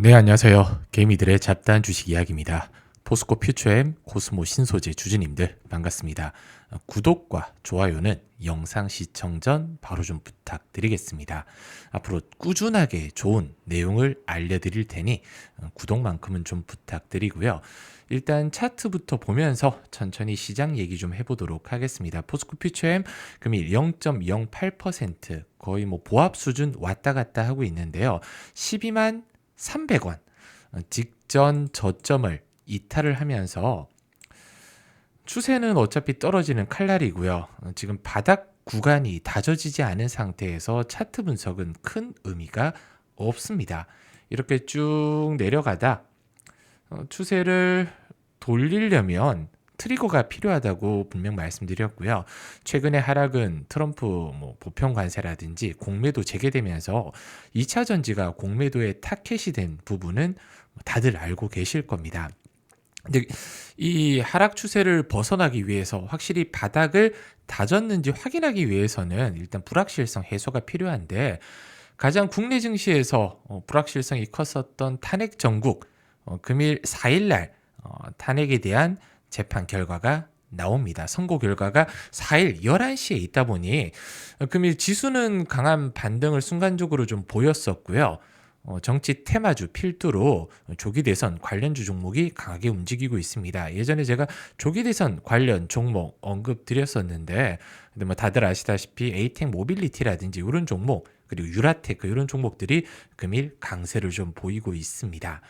네, 안녕하세요. 개미들의 잡다한 주식 이야기입니다. 포스코 퓨처엠 코스모 신소재 주주님들 반갑습니다. 어, 구독과 좋아요는 영상 시청 전 바로 좀 부탁드리겠습니다. 앞으로 꾸준하게 좋은 내용을 알려드릴 테니 어, 구독만큼은 좀 부탁드리고요. 일단 차트부터 보면서 천천히 시장 얘기 좀 해보도록 하겠습니다. 포스코 퓨처엠 금일 0.08% 거의 뭐 보합 수준 왔다 갔다 하고 있는데요. 12만 300원 어, 직전 저점을 이탈을 하면서 추세는 어차피 떨어지는 칼날이고요. 어, 지금 바닥 구간이 다져지지 않은 상태에서 차트 분석은 큰 의미가 없습니다. 이렇게 쭉 내려가다 어, 추세를 돌리려면 트리거가 필요하다고 분명 말씀드렸고요. 최근에 하락은 트럼프 뭐 보편 관세라든지 공매도 재개되면서 2차 전지가 공매도의 타켓이 된 부분은 다들 알고 계실 겁니다. 근데 이 하락 추세를 벗어나기 위해서 확실히 바닥을 다졌는지 확인하기 위해서는 일단 불확실성 해소가 필요한데 가장 국내 증시에서 어, 불확실성이 컸었던 탄핵 전국 어, 금일 4일날 어, 탄핵에 대한 재판 결과가 나옵니다. 선고 결과가 4일 11시에 있다 보니 금일 지수는 강한 반등을 순간적으로 좀 보였었고요. 어, 정치 테마주 필두로 조기 대선 관련주 종목이 강하게 움직이고 있습니다. 예전에 제가 조기 대선 관련 종목 언급 드렸었는데, 근데 뭐 다들 아시다시피 에이텍 모빌리티라든지 이런 종목 그리고 유라테크 이런 종목들이 금일 강세를 좀 보이고 있습니다.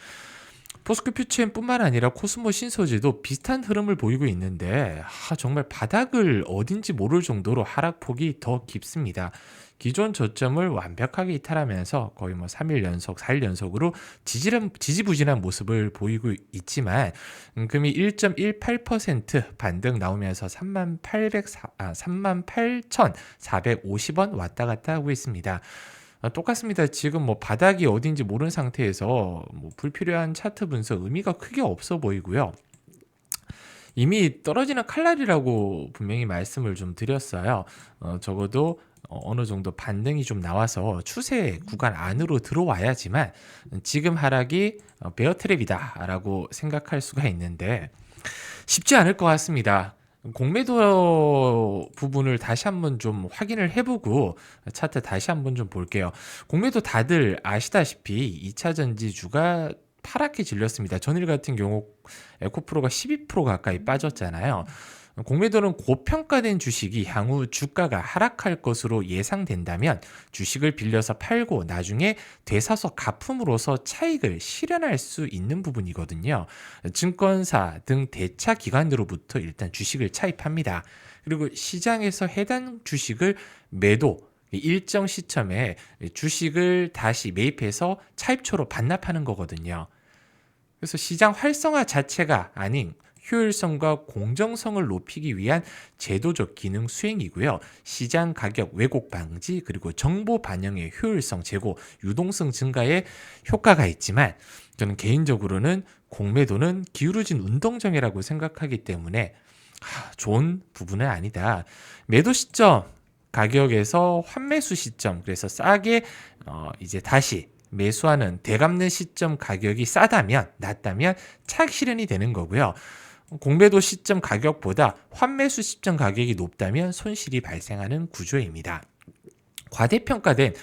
포스코 퓨처엠뿐만 아니라 코스모 신소재도 비슷한 흐름을 보이고 있는데 아, 정말 바닥을 어딘지 모를 정도로 하락폭이 더 깊습니다. 기존 저점을 완벽하게 이탈하면서 거의 뭐 3일 연속, 4일 연속으로 지지람, 지지부진한 모습을 보이고 있지만 음, 금이 1.18% 반등 나오면서 3만 800, 아, 3만 8,450원 왔다 갔다 하고 있습니다. 아, 똑같습니다. 지금 뭐 바닥이 어딘지 모르는 상태에서 뭐 불필요한 차트 분석 의미가 크게 없어 보이고요. 이미 떨어지는 칼날이라고 분명히 말씀을 좀 드렸어요. 어, 적어도 어느 정도 반등이 좀 나와서 추세 구간 안으로 들어와야지만 지금 하락이 어, 베어트랩이다라고 생각할 수가 있는데 쉽지 않을 것 같습니다. 공매도 부분을 다시 한번 좀 확인을 해보고 차트 다시 한번 좀 볼게요. 공매도 다들 아시다시피 2차 전지주가 파랗게 질렸습니다. 전일 같은 경우 에코프로가 12% 가까이 빠졌잖아요. 공매도는 고평가된 주식이 향후 주가가 하락할 것으로 예상된다면 주식을 빌려서 팔고 나중에 되사서 가품으로서 차익을 실현할 수 있는 부분이거든요. 증권사 등 대차 기관으로부터 일단 주식을 차입합니다. 그리고 시장에서 해당 주식을 매도 일정 시점에 주식을 다시 매입해서 차입초로 반납하는 거거든요. 그래서 시장 활성화 자체가 아닌 효율성과 공정성을 높이기 위한 제도적 기능 수행이고요. 시장 가격 왜곡 방지 그리고 정보 반영의 효율성 제고, 유동성 증가에 효과가 있지만 저는 개인적으로는 공매도는 기울어진 운동장이라고 생각하기 때문에 하, 좋은 부분은 아니다. 매도 시점 가격에서 환매수 시점 그래서 싸게 어, 이제 다시 매수하는 대감는 시점 가격이 싸다면 낮다면 차익 실현이 되는 거고요. 공매도 시점 가격보다 환매수 시점 가격이 높다면 손실이 발생하는 구조입니다. 과대평가된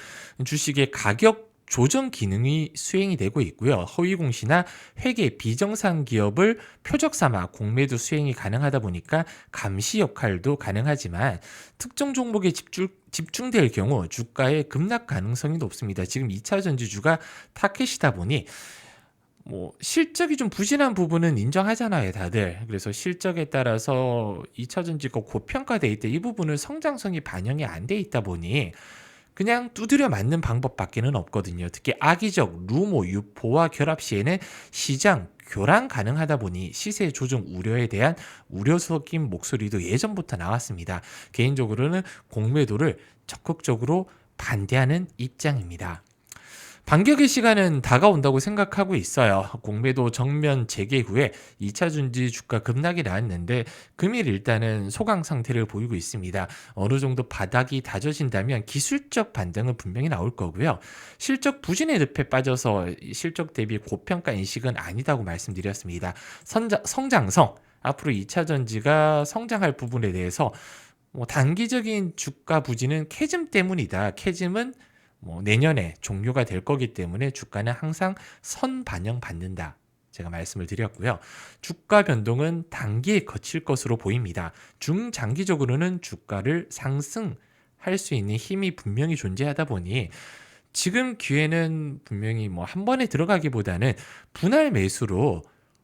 주식의 가격 조정 기능이 수행이 되고 있고요. 허위 공시나 회계 비정상 기업을 표적 삼아 공매도 수행이 가능하다 보니까 감시 역할도 가능하지만 특정 종목에 집중 집중될 경우 주가의 급락 가능성이 높습니다. 지금 2차 전지주가 타켓이다 보니 뭐 실적이 좀 부진한 부분은 인정하잖아요, 다들. 그래서 실적에 따라서 2차 전지가 고평가돼 있대. 이 부분은 성장성이 반영이 안 돼 있다 보니 그냥 두드려 맞는 방법밖에는 없거든요. 특히 악의적 루모 유포와 결합 시에는 시장 교란 가능하다 보니 시세 조정 우려에 대한 우려 섞인 목소리도 예전부터 나왔습니다. 개인적으로는 공매도를 적극적으로 반대하는 입장입니다. 반격의 시간은 다가온다고 생각하고 있어요. 공매도 정면 재개 후에 2차 전지 주가 급락이 나왔는데 금일 일단은 소강 상태를 보이고 있습니다. 어느 정도 바닥이 다져진다면 기술적 반등은 분명히 나올 거고요. 실적 부진의 늪에 빠져서 실적 대비 고평가 인식은 아니다고 말씀드렸습니다. 선자, 성장성 앞으로 2차 전지가 성장할 부분에 대해서 뭐 단기적인 주가 부진은 캐즘 때문이다. 캐즘은 뭐 내년에 종료가 될 거기 때문에 주가는 항상 선 반영 받는다. 제가 말씀을 드렸고요. 주가 변동은 단기에 거칠 것으로 보입니다. 중장기적으로는 주가를 상승할 수 있는 힘이 분명히 존재하다 보니 지금 기회는 분명히 뭐 한 번에 들어가기보다는 분할 매수로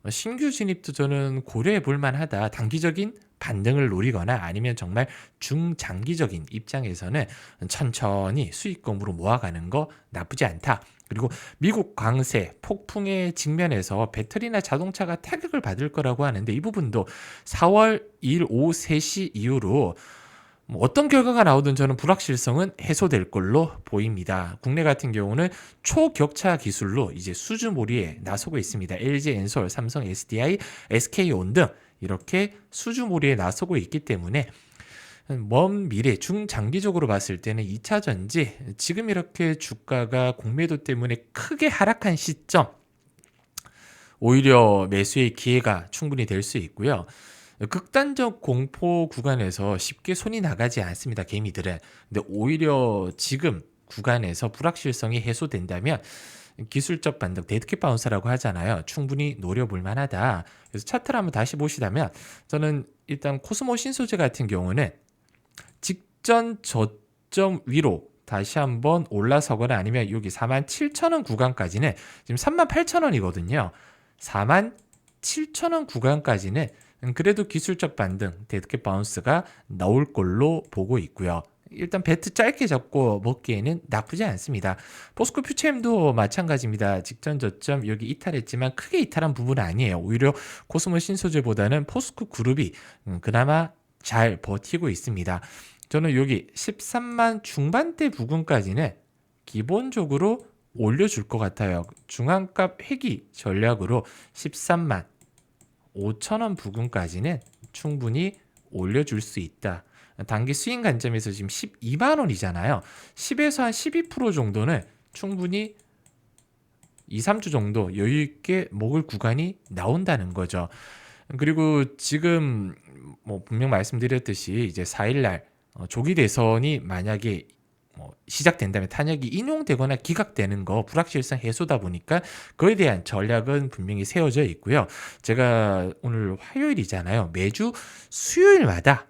신규 진입도 저는 고려해 볼 만하다. 단기적인 반등을 노리거나 아니면 정말 중장기적인 입장에서는 천천히 수익금으로 모아가는 거 나쁘지 않다. 그리고 미국 광세 폭풍의 직면에서 배터리나 자동차가 타격을 받을 거라고 하는데 이 부분도 4월 2일 오후 3시 이후로 뭐 어떤 결과가 나오든 저는 불확실성은 해소될 걸로 보입니다. 국내 같은 경우는 초격차 기술로 이제 수주몰이에 나서고 있습니다. LG 엔솔, 삼성 SDI, SK온 등 이렇게 수주몰이에 나서고 있기 때문에 먼 미래 중장기적으로 봤을 때는 2차 전지 지금 이렇게 주가가 공매도 때문에 크게 하락한 시점 오히려 매수의 기회가 충분히 될 수 있고요. 극단적 공포 구간에서 쉽게 손이 나가지 않습니다. 개미들은. 근데 오히려 지금 구간에서 불확실성이 해소된다면 기술적 반등, 데드캣 바운스라고 하잖아요. 충분히 노려볼 만하다. 그래서 차트를 한번 다시 보시다면 저는 일단 코스모 신소재 같은 경우는 직전 저점 위로 다시 한번 올라서거나 아니면 여기 47,000원 구간까지는 지금 38,000원이거든요. 47,000원 구간까지는 그래도 기술적 반등, 데드캣 바운스가 나올 걸로 보고 있고요. 일단 배트 짧게 잡고 먹기에는 나쁘지 않습니다. 포스코 퓨처엠도 마찬가지입니다. 직전 저점 여기 이탈했지만 크게 이탈한 부분은 아니에요. 오히려 코스모 신소재보다는 포스코 그룹이 음, 그나마 잘 버티고 있습니다. 저는 여기 13만 중반대 부근까지는 기본적으로 올려줄 것 같아요. 중앙값 회기 전략으로 13만 5천원 부근까지는 충분히 올려줄 수 있다. 단기 수익 관점에서 지금 12만 원이잖아요. 10에서 한 12% 정도는 충분히 2, 3주 정도 여유 있게 먹을 구간이 나온다는 거죠. 그리고 지금 뭐 분명 말씀드렸듯이 이제 4일 날 어, 조기 대선이 만약에 뭐 시작된다면 탄핵이 인용되거나 기각되는 거 불확실성 해소다 보니까 그에 대한 전략은 분명히 세워져 있고요. 제가 오늘 화요일이잖아요. 매주 수요일마다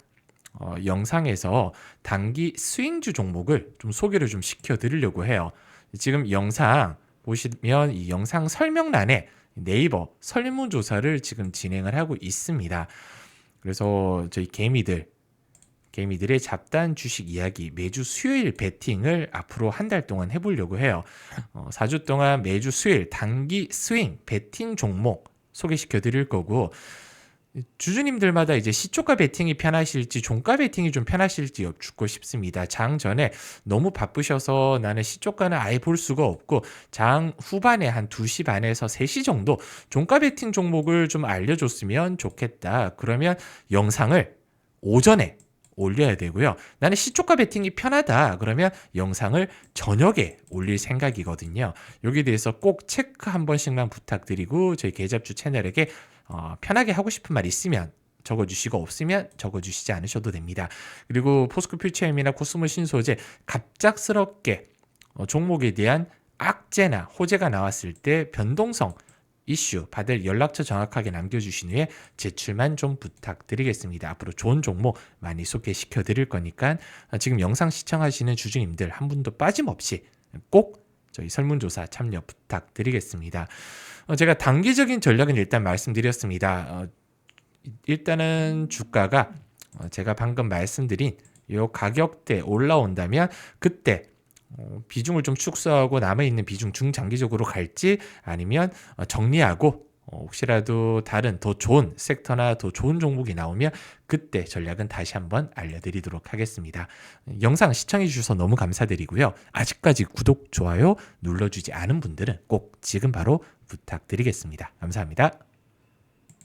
어, 영상에서 단기 스윙주 종목을 좀 소개를 좀 시켜 드리려고 해요. 지금 영상 보시면 이 영상 설명란에 네이버 설문조사를 지금 진행을 하고 있습니다. 그래서 저희 개미들 개미들의 잡단 주식 이야기 매주 수요일 베팅을 앞으로 한 달 동안 해보려고 해요. 어, 4주 동안 매주 수요일 단기 스윙 베팅 종목 소개시켜 드릴 거고 주주님들마다 이제 시초가 베팅이 편하실지 종가 베팅이 좀 편하실지 여쭙고 싶습니다. 장 전에 너무 바쁘셔서 나는 시초가는 아예 볼 수가 없고 장 후반에 한 2시 반에서 3시 정도 종가 베팅 종목을 좀 알려줬으면 좋겠다. 그러면 영상을 오전에 올려야 되고요. 나는 시초가 베팅이 편하다. 그러면 영상을 저녁에 올릴 생각이거든요. 여기에 대해서 꼭 체크 한 번씩만 부탁드리고 저희 계잡주 채널에게 어, 편하게 하고 싶은 말 있으면 적어주시고 없으면 적어주시지 않으셔도 됩니다. 그리고 포스코 퓨처엠이나 코스모 신소재 갑작스럽게 어, 종목에 대한 악재나 호재가 나왔을 때 변동성 이슈 받을 연락처 정확하게 남겨주신 후에 제출만 좀 부탁드리겠습니다. 앞으로 좋은 종목 많이 소개시켜 드릴 거니까 어, 지금 영상 시청하시는 주주님들 한 분도 빠짐없이 꼭 저희 설문조사 참여 부탁드리겠습니다. 어, 제가 단기적인 전략은 일단 말씀드렸습니다. 어, 일단은 주가가 제가 방금 말씀드린 이 가격대 올라온다면 그때 어, 비중을 좀 축소하고 남아 있는 비중 중장기적으로 갈지 아니면 어, 정리하고 어, 혹시라도 다른 더 좋은 섹터나 더 좋은 종목이 나오면 그때 전략은 다시 한번 알려드리도록 하겠습니다. 영상 시청해 주셔서 너무 감사드리고요. 아직까지 구독, 좋아요 눌러주지 않은 분들은 꼭 지금 바로 부탁드리겠습니다. 감사합니다.